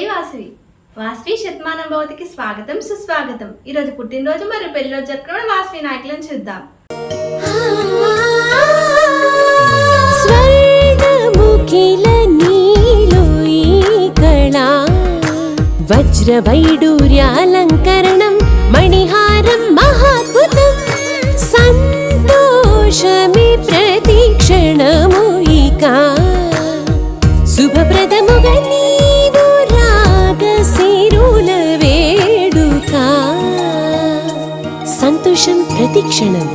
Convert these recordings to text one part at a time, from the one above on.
జై వాసవి. వాసవి శతమానం భవతికి స్వాగతం సుస్వాగతం. ఈరోజు పుట్టినరోజు మరియు పెళ్ళిరోజు జరుపుకున్న వాసవి నాయకులను చూద్దాం. స్వర్ణముఖిల నీలో వజ్రవైడూర్యాలంకరణం మణిహారం మహాద్భుతం. సంతోషమి ప్రతిక్షణం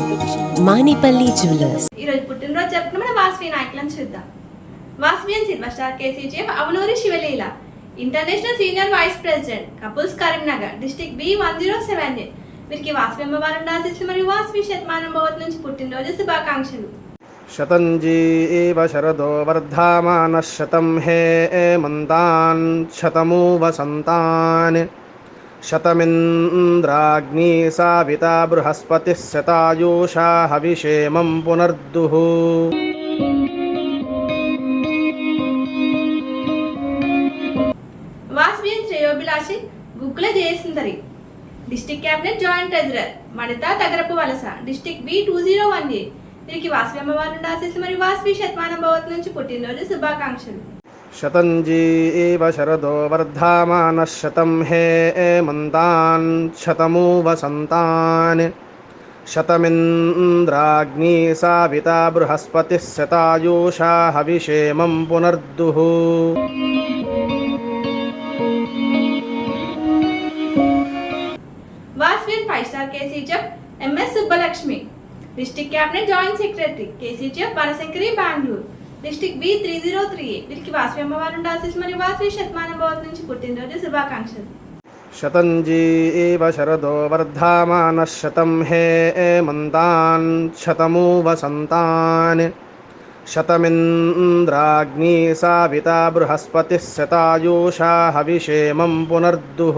మానిపల్లి జ్యువెలర్స్. ఈరోజు పుట్టినరోజు జరుపుకున్న వాసవి నాయకులను చూద్దాం. Vasavian cinema star KCGF Avunuri Sivaleela international senior vice president couples Karimnagar district B one zero seven వీరికి వాసవి అమ్మవారి ఆశీస్సులు మరియు వాసవి శతమానం భవత్ నుంచి పుట్టినరోజు శుభాకాంక్షలు. శతంజీ ఇవ శరదో వర్ధమాన శతం హే మంతాన్ శతమూ వసంతాన్ शतमिन्द्राग्नी साविता बृहस्पतिः शतायुषा हविषेमं पुनर्दुः వాసవియన్ శ్రేయోభిలాషి Gukkula Jayasundari district cabinet joint treasurer Manitha Tagarapu Valasa district B two zero one A వీరికి వాసవి అమ్మవారు నుండి ఆశీస్సులు మరియు వాసవి శతమానం భవత్ నుంచి పుట్టినరోజు శుభాకాంక్షలు शतञ्जी एव शरदो वर्धामानः शतं हे ए शतमु वसन्तान् शतमिन्द्राग्नी साविता बृहस्पतिः शतायुषा हविषेमं पुनर्दुः। वासवीन five district cabinet joint secretary KC जब Balashankari Bangalore district B three zero three A. వీరికి వాసవి అమ్మవారి నుండి ఆశీస్ మరియు వాసవి శతమానం భవత్ నుంచి పుట్టినరోజు శుభాకాంక్షలు. శతంజీ శరదో వర్ధమాన శతం హే మంతాన్ శతమూ వసంతాన్ శతమింద్రాగ్ని సావిత బృహస్పతి శతాయూషా హవిషేమం పునర్దుః.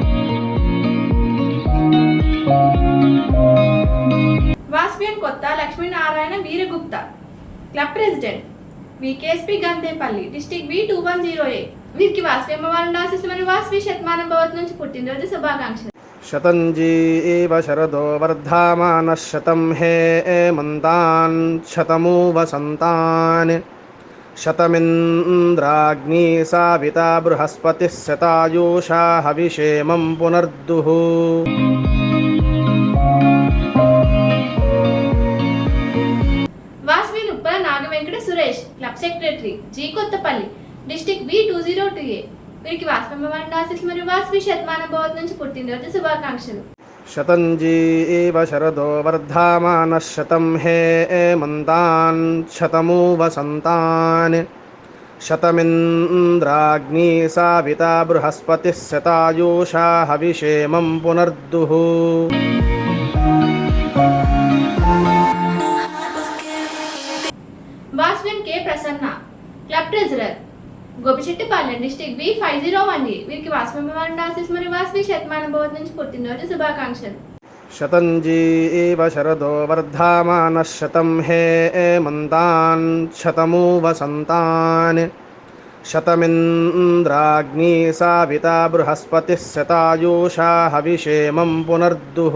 వాస్పియన్ Kotha Lakshminarayana Veeragupta. Club president. VKSP Gantepalli district B two one zero A. వీరికి వాస్వి అమ్మవారిని ఆశిస్తున్న వాస్వి శతమానం భవత్ నుంచి పుట్టినరోజు శుభాకాంక్షలు. శతంజీ శరదో వర్ధమాన శతం హే మంతాన్ శతమూ వసంతాన్ శతమింద్రాగ్నీ సావిత బృహస్పతి శతాయూషా హవిషేమం పునర్దుః. Suresh club secretary G Kothapalli district B two zero two A. వీరికి వాస్పమ్మ ఆశీస్ మరియు వాస్వి శతమాన భవత్ నుంచి పుట్టినరోజు శుభాకాంక్షలు. శతంజీ శరదో వర్ధమాన శతం హే మంతాన్ శతమూ వసంతాన్ శతమింద్రాగ్ని సావిత బృహస్పతి శతాయూషా హవిషేమం పునర్దుః. Club treasurer Gopichettipalem district B five zero one A వీరికి వాస్మభిమాన రాశిస్ మరియు శతమాన భవన్ నుంచి పుట్టినరోజు శుభాకాంక్షలు. శతంజీ శరదో వర్ధమాన శతం హే మంతాన్ శతమూ వసంతాన్ శతమింద్రాగ్ని సావిత బృహస్పతి శతాయూషా హవిషేమం పునర్దుః.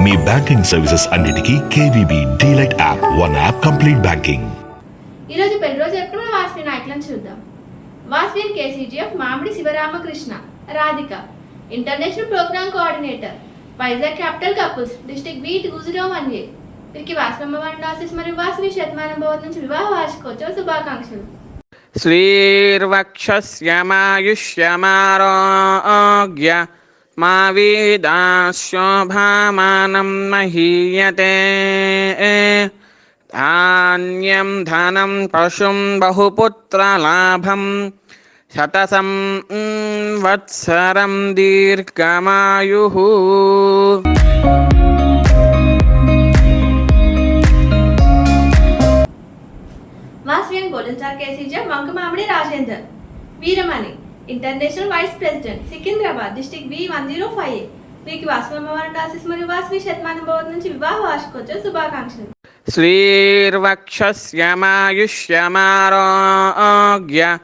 మీ బ్యాంకింగ్ సర్వీసెస్ అన్నిటికీ KVB DLite app one app complete banking. ఈరోజు పెళ్ళి రోజు ఎక్కడ వాస్వి నాయకులను చూద్దాం. Vasavi KCGF Mamidi Sivaramakrishna Radhika international programme coordinator Vizag capital couples district beat గుజురో వన్యే వీరికి వాసవమ్మ వర్ణాసిస్ మరియు వాస్వి శతమానం భవన్ నుంచి వివాహ వార్షికోత్సవ శుభాకాంక్షలు. శ్రీర్వక్షస్యమాయుష్యమారోగ్య మా వీదాశోభామానం మహీయతే ధాన్యం ధనం పశుం బహుపుత్రలాభం శతసం వత్సరం దీర్ఘమాయు వాస్వియన్ గోలంచార్ కేసీజే Vanka Rajender Veeramani international vice president Secunderabad district B one zero five A మీకు వాసుమవారం ఆశీస్ మరియు వాసవి శతమాన భవన్ నుంచి వివాహ వార్షికోత్సవ శుభాకాంక్షలు. శ్రీర్వక్షమాయుష్యమారోగ్య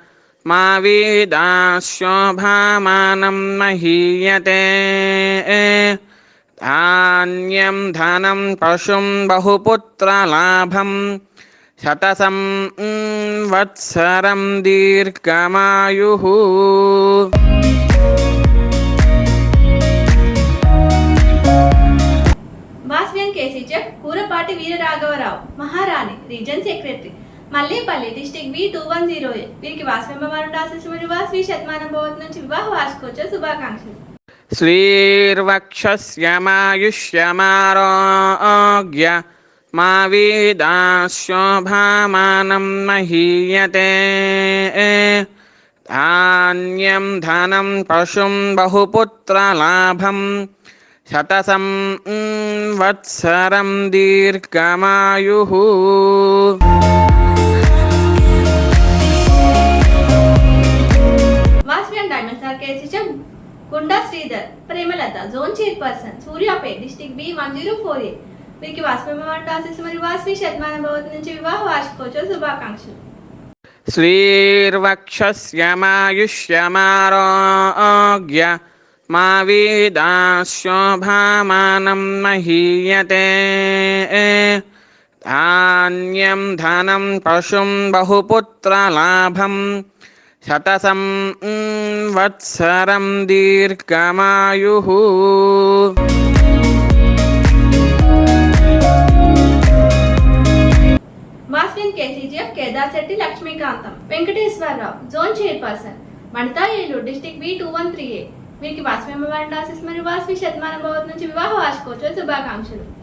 మా వీదాశోభామానం మహీయతే. ధాన్యం ధనం పశుం బహుపుత్రలాభం శతసం వత్సరం దీర్ఘమాయు బాస్వియన్ కేసీజెడ్ Kurapati వీరరాఘవరావు Maharani region secretary Mallepalli district B two one zero వీరికి వాసవమ్మవారు రాసేసిన వాస్వి శతమానం భవత్ నుంచి వివాహ వార్షికోత్సవ శుభాకాంక్షలు. శ్రీర్వక్షస్యమాయుష్యమారోగ్య మా వేదాశోభామానం మహీయతే ధాన్యం ధనం పశుం బహుపుత్రలాభం శతసం వత్సరం దీర్ఘమాయు కుండా Sridhar Premalatha zone chairperson Suryapet district B one zero four eight మీకు వాస్పమ్మ వంట ఆశీస్సు మరియు వాస్వి శతమాన భవతి నుంచి వివాహ వార్షికోత్సవ శుభాకాంక్షలు శ్రీర్వక్షస్యమాయుష్యమారోగ్య మా వీదాశోభామానం మహీయతే ధాన్యం ధనం పశుం బహుపుత్రలాభం శతసం వత్సరం దీర్ఘమాయు Yadasetti Lakshmikantham. Venkateswararao zone chairperson మణితా Eluru district V two one three A. వీరికి వాస్మివారి మరియు వాస్వి శతమాన భవత్ నుంచి వివాహ వార్షికోత్సవ శుభాకాంక్షలు.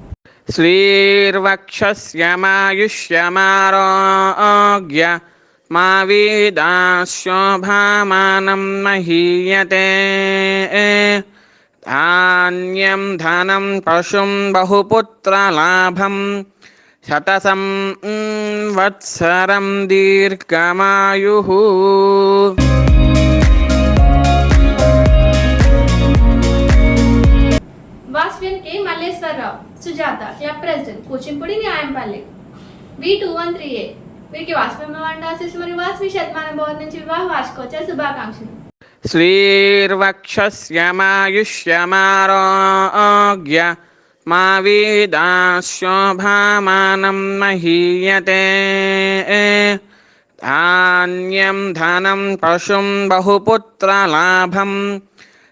శ్రీర్వక్షమాయుష్యమారోగ్య మా వీదాశోభామానం మహీయతే. ధాన్యం ధనం పశుం బహుపుత్రలాభం शतसं mm, वत्सरं दीर्घमायुः Vasavian K Malleswararao Sujatha club president Kuchimpudi Nyayampalli B two one three A వీరికి వాస్వమ్మ వండాసిస్ మరియు వాసవి శతమానం భవన్ నుంచి వివాహ వార్షికోత్సవ శుభాకాంక్షలు श्रीर्वक्षस्यमायुष्यमारोग्य మా వేదా శోభామానం మహీయతే ధాన్యం ధనం పశుం బహుపుత్రలాభం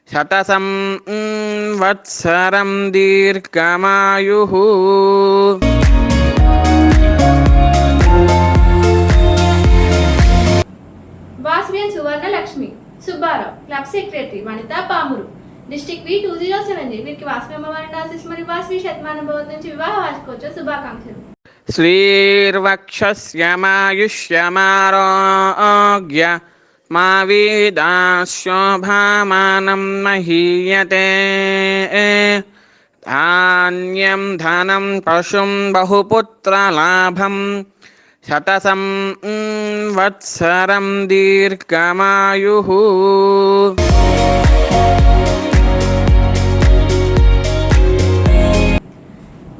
శతసం వత్సరం దీర్ఘమాయు Vasavian Suvarna Lakshmi Subbarao club secretary Vanitha Pamuru district V two zero seven G. वीर के पास में हमारे नाम से स्मरी पास भी शतमान भवन ने विवाह आज को जो सुबह काम थे श्रीर्वक्षस्यमायुष्यमारोग्य मा वेदाश्वभामानं महीयते। धान्यं धनं पशुं बहुपुत्रलाभं, शतसं वत्सरं दीर्घमायुः।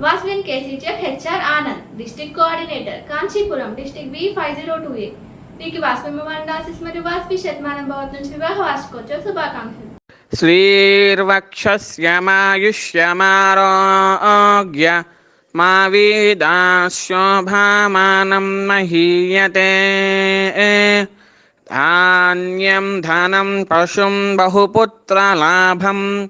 వాస్విన్ KCGF HR Anand district coordinator Kanchipuram district B five zero two A. మీకు వాస్వి మండాసిస్ మరియు వాస్వి శతమానం భవత్ నుంచి వివాహ వార్షికోత్సవ శుభాకాంక్షలు. శ్రీర్వక్షస్యమాయుష్యమారోగ్య మా వీదాశోభామానం మహీయతే. ధాన్యం ధనం పశుం బహుపుత్రలాభం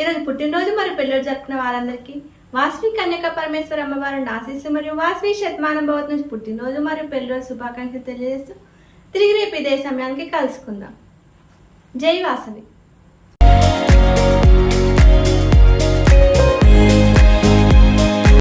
ఈరోజు పుట్టినరోజు మరియు పెళ్ళిళ్ళు జరుపుకున్న వారందరికీ వాస్వి కన్యక పరమేశ్వర అమ్మవారిని ఆశీస్సు మరియు వాసవి శతమానం భవత్ నుంచి పుట్టినరోజు మరియు పెళ్ళిరోజు శుభాకాంక్షలు తెలియజేస్తూ తిరిగి రేపు ఇదే సమయానికి కలుసుకుందాం. జై వాసవి.